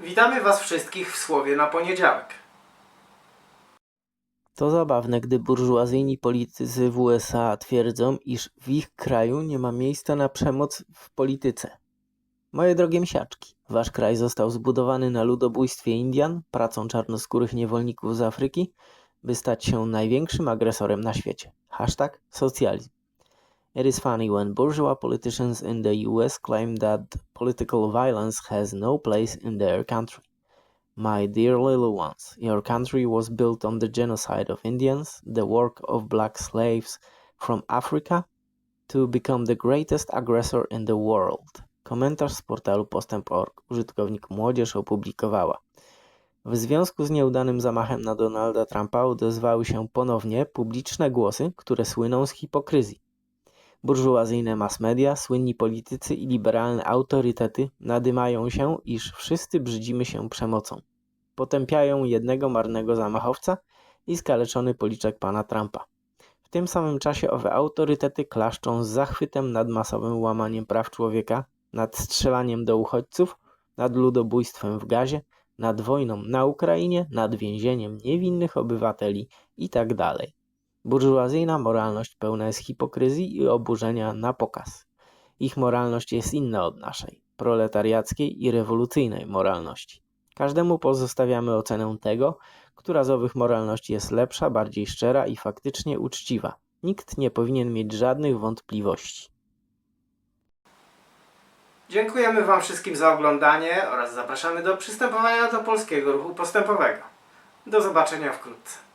Witamy Was wszystkich w Słowie na poniedziałek. To zabawne, gdy burżuazyjni politycy w USA twierdzą, iż w ich kraju nie ma miejsca na przemoc w polityce. Moje drogie msiaczki, wasz kraj został zbudowany na ludobójstwie Indian, pracą czarnoskórych niewolników z Afryki, by stać się największym agresorem na świecie. Hashtag socjalizm. It is funny when bourgeois politicians in the US claim that political violence has no place in their country. My dear little ones, your country was built on the genocide of Indians, the work of black slaves from Africa, to become the greatest aggressor in the world. Komentarz z portalu postęp.org. Użytkownik Młodzież opublikowała. W związku z nieudanym zamachem na Donalda Trumpa odezwały się ponownie publiczne głosy, które słyną z hipokryzji. Burżuazyjne mass media, słynni politycy i liberalne autorytety nadymają się, iż wszyscy brzydzimy się przemocą. Potępiają jednego marnego zamachowca i skaleczony policzek pana Trumpa. W tym samym czasie owe autorytety klaszczą z zachwytem nad masowym łamaniem praw człowieka, nad strzelaniem do uchodźców, nad ludobójstwem w gazie, nad wojną na Ukrainie, nad więzieniem niewinnych obywateli itd. Burżuazyjna moralność pełna jest hipokryzji i oburzenia na pokaz. Ich moralność jest inna od naszej, proletariackiej i rewolucyjnej moralności. Każdemu pozostawiamy ocenę tego, która z owych moralności jest lepsza, bardziej szczera i faktycznie uczciwa. Nikt nie powinien mieć żadnych wątpliwości. Dziękujemy Wam wszystkim za oglądanie oraz zapraszamy do przystępowania do Polskiego Ruchu Postępowego. Do zobaczenia wkrótce.